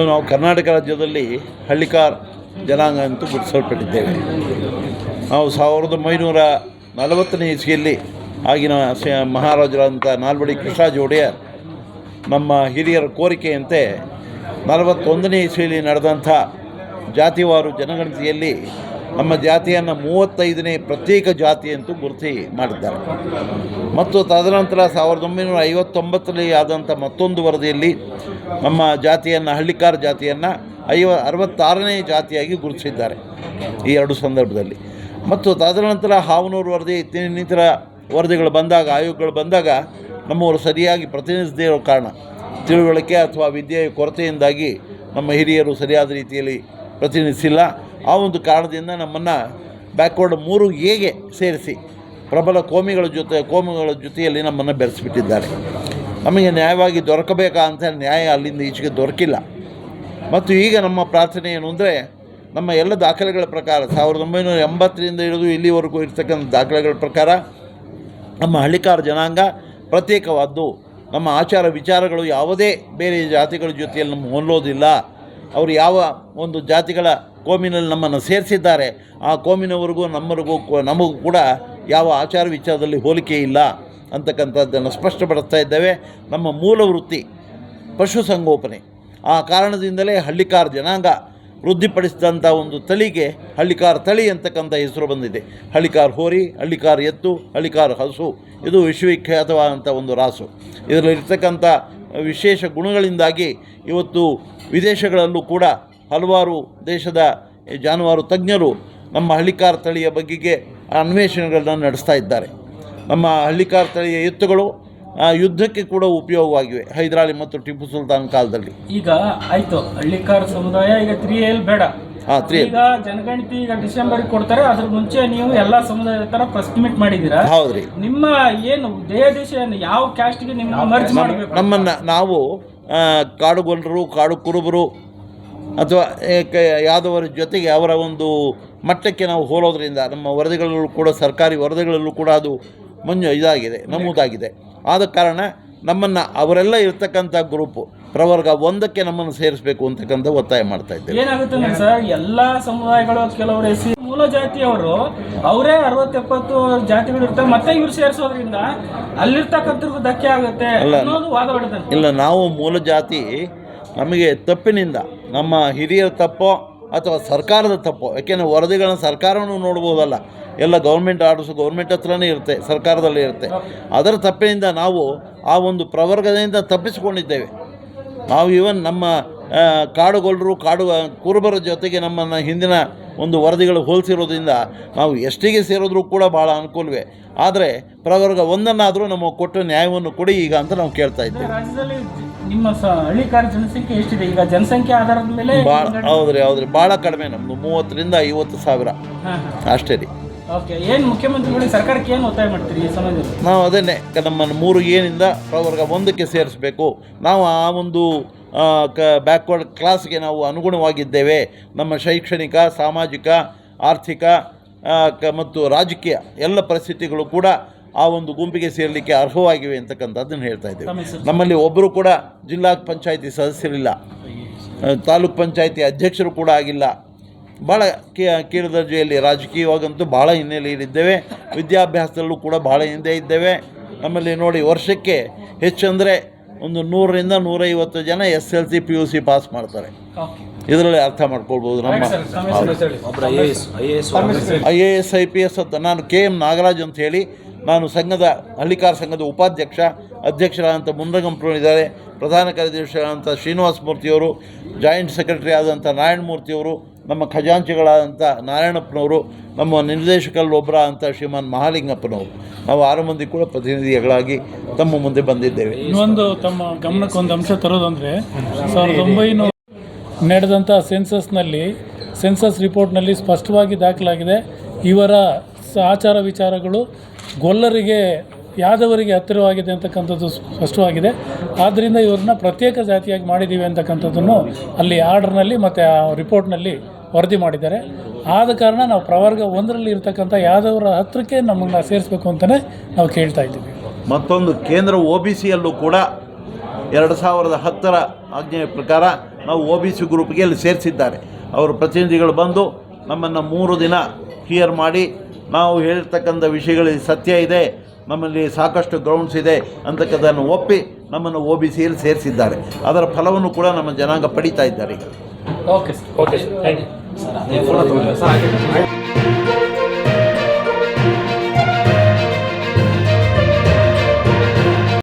ನಾವು ಕರ್ನಾಟಕ ರಾಜ್ಯದಲ್ಲಿ ಹಳ್ಳಿಕಾರ್ ಜನಾಂಗ ಅಂತೂ ಗುರುತಿಸಲ್ಪಟ್ಟಿದ್ದೇವೆ ನಾವು ಸಾವಿರದ ಒಂಬೈನೂರ ನಲವತ್ತನೇ ಇಸ್ವಿಯಲ್ಲಿ ಆಗಿನ ಮಹಾರಾಜರಾದಂಥ ನಾಲ್ವಡಿ ಕೃಷ್ಣರಾಜ ಒಡೆಯರ್ ನಮ್ಮ ಹಿರಿಯರ ಕೋರಿಕೆಯಂತೆ ನಲವತ್ತೊಂದನೇ ಇಸ್ವಿಯಲ್ಲಿ ನಡೆದಂಥ ಜಾತಿವಾರು ಜನಗಣತಿಯಲ್ಲಿ ನಮ್ಮ ಜಾತಿಯನ್ನು ಮೂವತ್ತೈದನೇ ಪ್ರತ್ಯೇಕ ಜಾತಿ ಅಂತೂ ಗುರುತಿ ಮಾಡಿದ್ದಾರೆ. ಮತ್ತು ತದನಂತರ ಸಾವಿರದ ಒಂಬೈನೂರ ಐವತ್ತೊಂಬತ್ತರಲ್ಲಿ ಆದಂಥ ಮತ್ತೊಂದು ವರದಿಯಲ್ಲಿ ನಮ್ಮ ಜಾತಿಯನ್ನು, ಹಳ್ಳಿಕಾರ ಜಾತಿಯನ್ನು ಐವ, ಅರವತ್ತಾರನೇ ಜಾತಿಯಾಗಿ ಗುರುತಿಸಿದ್ದಾರೆ ಈ ಎರಡು ಸಂದರ್ಭದಲ್ಲಿ. ಮತ್ತು ತದನಂತರ ಹಾವನೂರು ವರದಿ, ಇನ್ನಿತರ ವರದಿಗಳು ಬಂದಾಗ, ಆಯೋಗಗಳು ಬಂದಾಗ ನಮ್ಮವರು ಸರಿಯಾಗಿ ಪ್ರತಿನಿಧಿಸದೇ ಇರೋ ಕಾರಣ ತಿಳುವಳಿಕೆ ಅಥವಾ ವಿದ್ಯೆಯ ಕೊರತೆಯಿಂದಾಗಿ ನಮ್ಮ ಹಿರಿಯರು ಸರಿಯಾದ ರೀತಿಯಲ್ಲಿ ಪ್ರತಿನಿಧಿಸಿಲ್ಲ. ಆ ಒಂದು ಕಾರಣದಿಂದ ನಮ್ಮನ್ನು ಬ್ಯಾಕ್ವರ್ಡ್ ಮೂರು ಹೇಗೆ ಸೇರಿಸಿ ಪ್ರಬಲ ಕೋಮಿಗಳ ಜೊತೆ, ಕೋಮಿಗಳ ಜೊತೆಯಲ್ಲಿ ನಮ್ಮನ್ನು ಬೆರೆಸಿಬಿಟ್ಟಿದ್ದಾರೆ. ನಮಗೆ ನ್ಯಾಯವಾಗಿ ದೊರಕಬೇಕಾ ಅಂತ ನ್ಯಾಯ ಅಲ್ಲಿಂದ ಈಚೆಗೆ ದೊರಕಿಲ್ಲ. ಮತ್ತು ಈಗ ನಮ್ಮ ಪ್ರಾರ್ಥನೆ ಏನು ಅಂದರೆ, ನಮ್ಮ ಎಲ್ಲ ದಾಖಲೆಗಳ ಪ್ರಕಾರ, ಸಾವಿರದ ಒಂಬೈನೂರ ಎಂಬತ್ತರಿಂದ ಹಿಡಿದು ಇಲ್ಲಿವರೆಗೂ ಇರ್ತಕ್ಕಂಥ ದಾಖಲೆಗಳ ಪ್ರಕಾರ, ನಮ್ಮ ಹಳ್ಳಿಕಾರ ಜನಾಂಗ ಪ್ರತ್ಯೇಕವಾದ್ದು. ನಮ್ಮ ಆಚಾರ ವಿಚಾರಗಳು ಯಾವುದೇ ಬೇರೆ ಜಾತಿಗಳ ಜೊತೆಯಲ್ಲಿ ನಮ್ಮ ಹೊಂದೋದಿಲ್ಲ. ಅವರು ಯಾವ ಒಂದು ಜಾತಿಗಳ ಕೋಮಿನಲ್ಲಿ ನಮ್ಮನ್ನು ಸೇರಿಸಿದ್ದಾರೆ. ಆ ಕೋಮಿನವರೆಗೂ ನಮ್ಮರಿಗೂ ನಮಗೂ ಕೂಡ ಯಾವ ಆಚಾರ ವಿಚಾರದಲ್ಲಿ ಹೋಲಿಕೆ ಇಲ್ಲ ಅಂತಕ್ಕಂಥದ್ದನ್ನು ಸ್ಪಷ್ಟಪಡಿಸ್ತಾ ಇದ್ದೇವೆ. ನಮ್ಮ ಮೂಲ ವೃತ್ತಿ ಪಶುಸಂಗೋಪನೆ ಆ ಕಾರಣದಿಂದಲೇ ಹಳ್ಳಿಕಾರ ಜನಾಂಗ ವೃದ್ಧಿಪಡಿಸಿದಂಥ ಒಂದು ತಳಿಗೆ ಹಳ್ಳಿಕಾರ ತಳಿ ಅಂತಕ್ಕಂಥ ಹೆಸರು ಬಂದಿದೆ. ಹಳ್ಳಿಕಾರ ಹೋರಿ, ಹಳ್ಳಿಕಾರ ಎತ್ತು, ಹಳ್ಳಿಕಾರ ಹಸು, ಇದು ವಿಶ್ವವಿಖ್ಯಾತವಾದಂಥ ಒಂದು ರಾಸು. ಇದರಲ್ಲಿರ್ತಕ್ಕಂಥ ವಿಶೇಷ ಗುಣಗಳಿಂದಾಗಿ ಇವತ್ತು ವಿದೇಶಗಳಲ್ಲೂ ಕೂಡ ಹಲವಾರು ದೇಶದ ಜಾನುವಾರು ತಜ್ಞರು ನಮ್ಮ ಹಳ್ಳಿಕಾರ ತಳಿಯ ಬಗೆಗೆ ಅನ್ವೇಷಣೆಗಳನ್ನು ನಡೆಸ್ತಾ ಇದ್ದಾರೆ. ನಮ್ಮ ಹಳ್ಳಿಕಾರ ತಳಿಯ ಎತ್ತುಗಳು ಯುದ್ಧಕ್ಕೆ ಕೂಡ ಉಪಯೋಗವಾಗಿವೆ ಹೈದರಾಲಿ ಮತ್ತು ಟಿಪ್ಪು ಸುಲ್ತಾನ್ ಕಾಲದಲ್ಲಿ. ಈಗ ಆಯ್ತು ಹಳ್ಳಿಕಾರ ಸಮುದಾಯ ಈಗ ತ್ರೀ ಎಲ್ ಬೇಡ ಈಗ ಜನಗಣತಿ ಈಗ ಡಿಸೆಂಬರ್ ಕೊಡ್ತಾರೆ ಅದ್ರ ಮುಂಚೆ ನೀವು ಎಲ್ಲಾ ಸಮುದಾಯದ ತರ ಪ್ರಸ್ಟಿಮೇಟ್ ಮಾಡಿದೀರಾ ಹೌದ್ರಿ. ನಿಮ್ಮ ಏನು ದೇಹ ದೇಶ ಯಾವ ಕ್ಯಾಸ್ಟ್ಗೆ ನಿಮ್ಮ ಮರ್ಜ್ ಮಾಡಬೇಕು? ನಮ್ಮನ್ನ ನಾವು ಕಾಡುಗೊಲ್ಲರು ಕಾಡು ಕುರುಬರು ಅಥವಾ ಯಾದವರ ಜೊತೆಗೆ ಅವರ ಒಂದು ಮಟ್ಟಕ್ಕೆ ನಾವು ಹೋಲೋದ್ರಿಂದ ನಮ್ಮ ವರದಿಗಳಲ್ಲೂ ಕೂಡ ಸರ್ಕಾರಿ ವರದಿಗಳಲ್ಲೂ ಕೂಡ ಅದು ಮಂಜು ಇದಾಗಿದೆ ನಮೂದಾಗಿದೆ. ಆದ ಕಾರಣ ನಮ್ಮನ್ನು ಅವರೆಲ್ಲ ಇರ್ತಕ್ಕಂಥ ಗ್ರೂಪು ಪ್ರವರ್ಗ ಒಂದಕ್ಕೆ ನಮ್ಮನ್ನು ಸೇರಿಸಬೇಕು ಅಂತಕ್ಕಂಥ ಒತ್ತಾಯ ಮಾಡ್ತಾ ಇದ್ದೇವೆ. ಏನಾಗುತ್ತೆ ಸರ್ ಎಲ್ಲ ಸಮುದಾಯಗಳು ಕೆಲವರು ಎಸ್ ಮೂಲ ಜಾತಿಯವರು ಅವರೇ ಅರವತ್ತೆಪ್ಪತ್ತು ಜಾತಿಗಳು ಇರ್ತವೆ ಮತ್ತೆ ಇವ್ರು ಸೇರಿಸೋದ್ರಿಂದ ಅಲ್ಲಿರ್ತಕ್ಕಂಥ ಧಕ್ಕೆ ಆಗುತ್ತೆ ಇಲ್ಲ ನಾವು ಮೂಲ ಜಾತಿ ನಮಗೆ ತಪ್ಪಿನಿಂದ ನಮ್ಮ ಹಿರಿಯರ ತಪ್ಪೋ ಅಥವಾ ಸರ್ಕಾರದ ತಪ್ಪೋ, ಯಾಕೆಂದರೆ ವರದಿಗಳನ್ನ ಸರ್ಕಾರವನ್ನು ನೋಡ್ಬೋದಲ್ಲ. ಎಲ್ಲ ಗೌರ್ಮೆಂಟ್ ಆರ್ಡರ್ಸ್ ಗೌರ್ಮೆಂಟ್ ಹತ್ರನೇ ಇರುತ್ತೆ, ಸರ್ಕಾರದಲ್ಲಿ ಇರುತ್ತೆ. ಅದರ ತಪ್ಪಿನಿಂದ ನಾವು ಆ ಒಂದು ಪ್ರವರ್ಗದಿಂದ ತಪ್ಪಿಸಿಕೊಂಡಿದ್ದೇವೆ. ನಾವು ಈವನ್ ನಮ್ಮ ಕಾಡುಗೊಲ್ಲರು ಕಾಡು ಕುರುಬರ ಜೊತೆಗೆ ನಮ್ಮನ್ನು ಹಿಂದಿನ ಒಂದು ವರದಿಗಳು ಹೋಲಿಸಿರೋದ್ರಿಂದ ನಾವು ಎಷ್ಟಿಗೆ ಸೇರಿದ್ರೂ ಕೂಡ ಭಾಳ ಅನುಕೂಲವೇ. ಆದರೆ ಪ್ರವರ್ಗ ಒಂದನ್ನಾದರೂ ನಮ್ಮ ಕೊಟ್ಟು ನ್ಯಾಯವನ್ನು ಕೊಡಿ ಈಗ ಅಂತ ನಾವು ಕೇಳ್ತಾ ಇದ್ದೇವೆ. ನಿಮ್ಮ ಹಳ್ಳಿ ಜನಸಂಖ್ಯೆ ಎಷ್ಟಿದೆ? ಈಗ ಜನಸಂಖ್ಯೆ ಆಧಾರದ ಮೇಲೆ ಭಾಳ ಹೌದ್ರಿ ಹೌದ್ರಿ. ಭಾಳ ಕಡಿಮೆ ನಮ್ಮದು ಮೂವತ್ತರಿಂದ ಐವತ್ತು ಸಾವಿರ. ಅಷ್ಟೇ ರೀ. ಓಕೆ ಏನು ಮುಖ್ಯಮಂತ್ರಿಗಳು ಸರ್ಕಾರಕ್ಕೆ ಏನು ಒತ್ತಾಯ ಮಾಡ್ತೀರಿ ಈ ಸಮಯದಲ್ಲಿ? ನಾವು ಅದನ್ನೇ ನಮ್ಮನ್ನು ಮೂರು ಏನಿಂದ ಪ್ರವರ್ಗ ಒಂದಕ್ಕೆ ಸೇರಿಸಬೇಕು. ನಾವು ಆ ಒಂದು ಕ ಬ್ಯಾಕ್ವರ್ಡ್ ಕ್ಲಾಸ್ಗೆ ನಾವು ಅನುಗುಣವಾಗಿದ್ದೇವೆ. ನಮ್ಮ ಶೈಕ್ಷಣಿಕ ಸಾಮಾಜಿಕ ಆರ್ಥಿಕ ಕ ಮತ್ತು ರಾಜಕೀಯ ಎಲ್ಲ ಪರಿಸ್ಥಿತಿಗಳು ಕೂಡ ಆ ಒಂದು ಗುಂಪಿಗೆ ಸೇರಲಿಕ್ಕೆ ಅರ್ಹವಾಗಿವೆ ಅಂತಕ್ಕಂಥದ್ದನ್ನು ಹೇಳ್ತಾ ಇದ್ದೇವೆ. ನಮ್ಮಲ್ಲಿ ಒಬ್ಬರು ಕೂಡ ಜಿಲ್ಲಾ ಪಂಚಾಯಿತಿ ಸದಸ್ಯರಿಲ್ಲ. ತಾಲೂಕು ಪಂಚಾಯತಿ ಅಧ್ಯಕ್ಷರು ಕೂಡ ಆಗಿಲ್ಲ. ಭಾಳ ಕೀಳು ದರ್ಜೆಯಲ್ಲಿ ರಾಜಕೀಯವಾಗಂತೂ ಭಾಳ ಹಿನ್ನೆಲೆಯಲ್ಲಿದ್ದೇವೆ. ವಿದ್ಯಾಭ್ಯಾಸದಲ್ಲೂ ಕೂಡ ಭಾಳ ಹಿಂದೆ ಇದ್ದೇವೆ. ನಮ್ಮಲ್ಲಿ ನೋಡಿ ವರ್ಷಕ್ಕೆ ಹೆಚ್ಚಂದರೆ ಒಂದು ನೂರರಿಂದ ನೂರೈವತ್ತು ಜನ S L C P U C pass ಮಾಡ್ತಾರೆ. ಇದರಲ್ಲಿ ಅರ್ಥ ಮಾಡ್ಕೊಳ್ಬೋದು ನಮ್ಮ? I A S I A S I A S I P S ಅಂತ ನಾನು ಕೆ ಎಂ ನಾಗರಾಜ್ ಅಂತ ಹೇಳಿ ನಾನು ಸಂಘದ ಹಳ್ಳಿಕಾರ ಸಂಘದ ಉಪಾಧ್ಯಕ್ಷ ಅಧ್ಯಕ್ಷರಾದಂಥ ಮುನ್ರಂಗಂಪುರ ಇದ್ದಾರೆ. ಪ್ರಧಾನ ಕಾರ್ಯದರ್ಶಿಗಳಾದಂಥ ಶ್ರೀನಿವಾಸ ಮೂರ್ತಿಯವರು, ಜಾಯಿಂಟ್ ಸೆಕ್ರೆಟರಿ ಆದಂಥ ನಾರಾಯಣ ಮೂರ್ತಿಯವರು, ನಮ್ಮ ಖಜಾಂಚಿಗಳಾದಂಥ ನಾರಾಯಣಪ್ಪನವರು, ನಮ್ಮ ನಿರ್ದೇಶಕರಲ್ಲಿ ಅಂತ ಶ್ರೀಮಾನ್ ಮಹಾಲಿಂಗಪ್ಪನವರು. ನಾವು ಆರು ಮಂದಿ ಕೂಡ ಪ್ರತಿನಿಧಿಗಳಾಗಿ ತಮ್ಮ ಮುಂದೆ ಬಂದಿದ್ದೇವೆ. ಇನ್ನೊಂದು ತಮ್ಮ ಗಮನಕ್ಕೆ ಒಂದು ಅಂಶ ತರೋದಂದರೆ, ಸಾವಿರದ ಒಂಬೈನೂರು ನಡೆದಂಥ ಸೆನ್ಸಸ್ನಲ್ಲಿ, ಸೆನ್ಸಸ್ ರಿಪೋರ್ಟ್ನಲ್ಲಿ ಸ್ಪಷ್ಟವಾಗಿ ದಾಖಲಾಗಿದೆ, ಇವರ ಆಚಾರ ವಿಚಾರಗಳು ಗೊಲ್ಲರಿಗೆ ಯಾದವರಿಗೆ ಹತ್ತಿರವಾಗಿದೆ ಅಂತಕ್ಕಂಥದ್ದು ಸ್ಪಷ್ಟವಾಗಿದೆ. ಆದ್ದರಿಂದ ಇವ್ರನ್ನ ಪ್ರತ್ಯೇಕ ಜಾತಿಯಾಗಿ ಮಾಡಿದ್ದೀವಿ ಅಂತಕ್ಕಂಥದ್ದನ್ನು ಅಲ್ಲಿ ಆರ್ಡರ್ನಲ್ಲಿ ಮತ್ತು ಆ ರಿಪೋರ್ಟ್ನಲ್ಲಿ ವರದಿ ಮಾಡಿದ್ದಾರೆ. ಆದ ಕಾರಣ ನಾವು ಪ್ರವರ್ಗ ಒಂದರಲ್ಲಿ ಇರ್ತಕ್ಕಂಥ ಯಾದವರ ಹತ್ತಿರಕ್ಕೆ ನಮ್ಮನ್ನು ಸೇರಿಸ್ಬೇಕು ಅಂತಲೇ ನಾವು ಕೇಳ್ತಾ ಇದ್ದೀವಿ. ಮತ್ತೊಂದು, ಕೇಂದ್ರ ಒ ಬಿ ಸಿಯಲ್ಲೂ ಕೂಡ ಎರಡು ಸಾವಿರದ ಹತ್ತರ ಆಜ್ಞೆಯ ಪ್ರಕಾರ ನಾವು ಒ ಬಿ ಸಿ ಗ್ರೂಪ್ಗೆ ಅಲ್ಲಿ ಸೇರಿಸಿದ್ದಾರೆ. ಅವರ ಪ್ರತಿನಿಧಿಗಳು ಬಂದು ನಮ್ಮನ್ನು ಮೂರು ದಿನ ಹಿಯರ್ ಮಾಡಿ ನಾವು ಹೇಳ್ತಕ್ಕಂಥ ವಿಷಯಗಳಲ್ಲಿ ಸತ್ಯ ಇದೆ ನಮ್ಮಲ್ಲಿ ಸಾಕಷ್ಟು ಗ್ರೌಂಡ್ಸ್ ಇದೆ ಅಂತಕ್ಕದನ್ನು ಒಪ್ಪಿ ನಮ್ಮನ್ನು ಒ ಬಿ ಸಿಯಲ್ಲಿ ಸೇರಿಸಿದ್ದಾರೆ. ಅದರ ಫಲವನ್ನು ಕೂಡ ನಮ್ಮ ಜನಾಂಗ ಪಡೀತಾ ಇದ್ದಾರೆ ಈಗ. Okay sir okay thank you